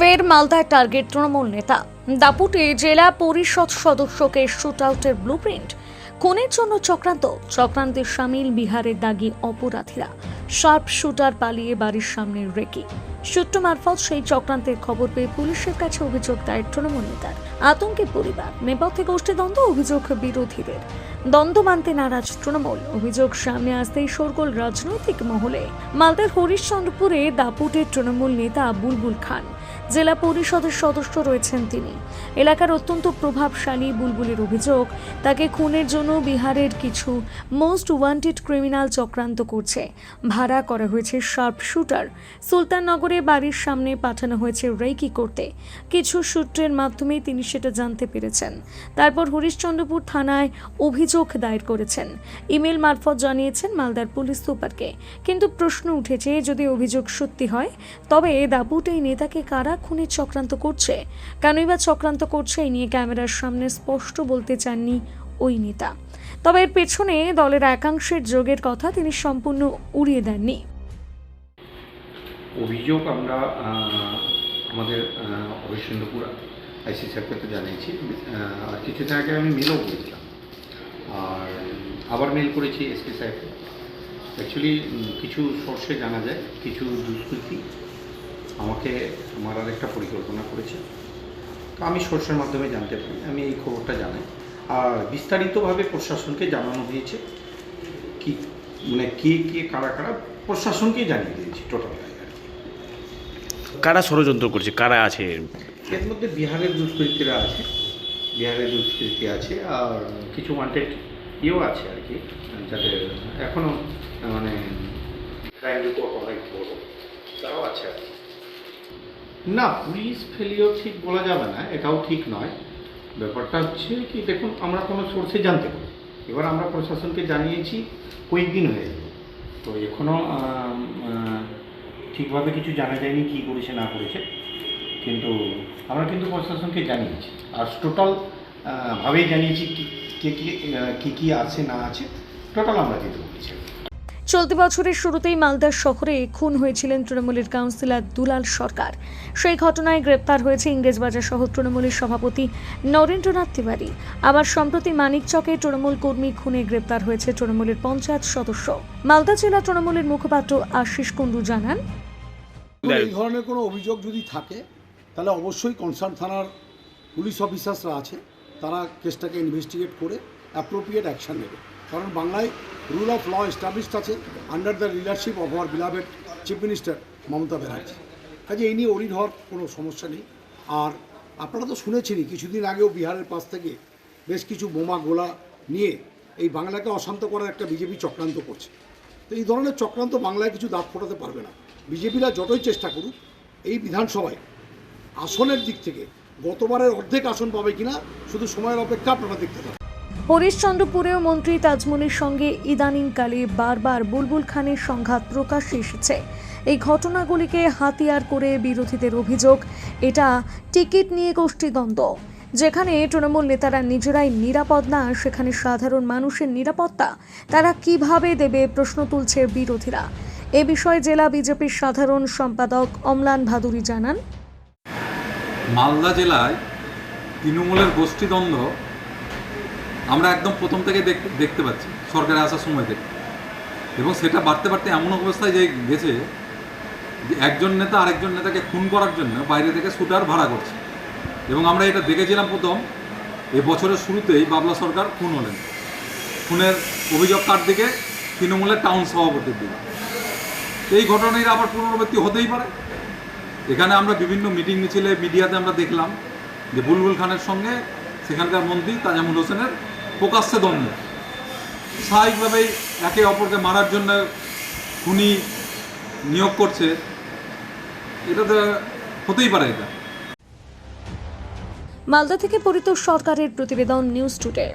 ফের মালদায় টার্গেট তৃণমূল নেতা। দাপুটে জেলা পরিষদ সদস্যকে শুট আউটের ব্লু প্রিন্ট খুনের জন্য চক্রান্ত। চক্রান্তের সামিল বিহারের দাগি অপরাধীরা। শার্প শুটার পালিয়ে বাড়ির সামনে রেখে সূত্র মারফত সেই চক্রান্তের খবর পেয়ে পুলিশের কাছে অভিযোগ দায়ের তৃণমূল নেতার। আতঙ্কে পরিবার। নেপথ্যে গোষ্ঠীদ্বন্দ্ব অভিযোগ বিরোধীদের। দ্বন্দ্ব মানতে নারাজ তৃণমূল। অভিযোগ সামনে আসতেই শোরগোল রাজনৈতিক মহলে। মালদার হরিশ্চন্দ্রপুরে দাপুটের তৃণমূল নেতা বুলবুল খান। জেলা পরিষদের সদস্য রয়েছেন তিনি। এলাকার অত্যন্ত প্রভাবশালী বুলবুলের অভিযোগ, তাকে খুনের জন্য বিহারের কিছু মোস্ট ওয়ান্টেড ক্রিমিনাল চক্রান্ত করছে। ভাড়া করা হয়েছে শার্প শুটার। সুলতাননগরে বাড়ির সামনে পাঠানো হয়েছে রেকি করতে। কিছু সূত্রের মাধ্যমে তিনি সেটা জানতে পেরেছেন। তারপর হরিশ্চন্দ্রপুর থানায় অভিযোগ দায়ের করেছেন। ইমেল মারফত জানিয়েছেন মালদার পুলিশ সুপারকে। কিন্তু প্রশ্ন উঠেছে, যদি অভিযোগ সত্যি হয়, তবে দাপুট এই নেতাকে কারা খুনের চক্রান্ত করছে। কেনই বা চক্রান্ত করছে এই নিয়ে ক্যামেরার সামনে স্পষ্ট বলতে চাননি ওই নেতা। তবে এর পেছনে দলের একাংশের যোগের কথা তিনি সম্পূর্ণ উড়িয়ে দেননি। অভিযোগ আমরা আমাদের হরিশ্চন্দ্রপুর আইসি স্যারকে তো জানিয়েছি। আর কিছুদিন আগে আমি মেলও করেছিলাম। আর আবার মেল করেছি এসপি সাহেবকে অ্যাকচুয়ালি কিছু সোর্সে জানা যায়, কিছু দুষ্কৃতী। আমাকে মারার একটা পরিকল্পনা করেছে। তো আমি সোর্সের মাধ্যমে জানতে পারি আমি এই খবরটা জানাই। আর বিস্তারিতভাবে প্রশাসনকে জানানো হয়েছে কি মানে কে কে কারা কারা প্রশাসনকেই জানিয়ে দিয়েছি টোটাল আর কারা ষড়যন্ত্র করছে? কারা আছে? এর মধ্যে বিহারের দুষ্কৃতীরা আছে বিহারের দুষ্কৃতী আছে আর কিছু ওয়ান্টেড ইয়েও আছে আর কি যাদের এখনও মানে ক্রাইম রিপোর্ট অনেক বড় তারাও আছে আর কি। না পুলিশ ফেলিও ঠিক বলা যাবে না, এটাও ঠিক নয়। ব্যাপারটা হচ্ছে কি, দেখুন, আমরা কোনো সোর্সে জানতে পারি। এবার আমরা প্রশাসনকে জানিয়েছি, কয়েকদিন হয়ে গেল। তো এখনও ঠিকভাবে কিছু জানা যায়নি কী করেছে, না করেছে। কিন্তু আমরা কিন্তু প্রশাসনকে জানিয়েছি। আর টোটাল ভাবেই জানিয়েছি কি, কে কী কী আছে, না আছে টোটাল আমরা বলেছি চলতি বছরের শুরুতেই মালদার শহরে খুন হয়েছিলেন তৃণমূলের কাউন্সিলর দুলাল সরকার। সেই ঘটনায় গ্রেপ্তার হয়েছে ইংরেজবাজার সহ তৃণমূলের সভাপতি নরেন্দ্রনাথ তিওয়ারি। আবার সম্প্রতি মানিকচকে তৃণমূল কর্মী খুনে গ্রেপ্তার হয়েছে তৃণমূলের পঞ্চায়েত সদস্য। মালদা জেলা তৃণমূলের মুখপাত্র আশিস কুণ্ডু জানান এই ধরনের কোনো অভিযোগ যদি থাকে তাহলে অবশ্যই কনসার্ন থানার পুলিশ অফিসার্সরা আছে তারা কেসটাকে ইনভেস্টিগেট করে অ্যাপ্রোপ্রিয়েট অ্যাকশন নেবে। কারণ বাংলায় রুল অফ ল এস্টাবলিশড আছে under the leadership of our beloved chief minister Mamata Banerjee. কাজে এই নিয়ে অরিড হওয়ার কোনো সমস্যা নেই। আর আপনারা তো শুনেছেনই, কিছুদিন আগেও বিহারের পাশ থেকে বেশ কিছু বোমা গোলা নিয়ে এই বাংলাকে অশান্ত করার একটা বিজেপি চক্রান্ত করছে। তো এই ধরনের চক্রান্ত বাংলায় কিছু দাগ ফোটাতে পারবে না। বিজেপিরা যতই চেষ্টা করুক, এই বিধানসভায় আসনের দিক থেকে গতবারের অর্ধেক আসন পাবে কিনা, শুধু সময়ের অপেক্ষা আপনারা দেখতে পাবেন হরিশ্চন্দ্রপুরেও মন্ত্রী তাজমুলের সঙ্গে ইদানিংকালে বারবার বুলবুল খানের সংঘাত প্রকাশ্যে এসেছে। এই ঘটনাগুলিকে হাতিয়ার করে বিরোধীদের অভিযোগ, এটা টিকিট নিয়ে গোষ্ঠীদ্বন্দ্ব। যেখানে তৃণমূল নেতারা নিজেরাই নিরাপদ না, সেখানে সাধারণ মানুষের নিরাপত্তা, তারা কীভাবে দেবে প্রশ্ন তুলছে বিরোধীরা। এ বিষয়ে জেলা বিজেপির সাধারণ সম্পাদক অমলান ভাদুরী জানান। মালদা জেলায় তৃণমূলের গোষ্ঠীদ্বন্দ্ব আমরা একদম প্রথম থেকে দেখতে পাচ্ছি, সরকারে আসার সময় থেকে। এবং সেটা বাড়তে বাড়তে এমন অবস্থায় যে গেছে যে একজন নেতা আরেকজন নেতাকে খুন করার জন্য বাইরে থেকে শুটার ভাড়া করছে। এবং আমরা এটা দেখেছিলাম প্রথম এই বছরের শুরুতেই বাবলা সরকার খুন হলেন। খুনের অভিযোগ কার দিকে? তৃণমূলের টাউন সভাপতির দিকে। এই ঘটনার আবার পুনরাবৃত্তি হতেই পারে। এখানে আমরা বিভিন্ন মিটিং মিছিলে, মিডিয়াতে আমরা দেখলাম যে বুলবুল খানের সঙ্গে সেখানকার মন্ত্রী তাজামুল হোসেনের প্রকাশ্যে দ্বন্দ্ব। স্বাভাবিকভাবেই একে অপরকে মারার জন্য খুনি নিয়োগ করছে। এটা তো হতেই পারে এটা। মালদা থেকে পরিত সরকারের প্রতিবেদন নিউজ টুডে।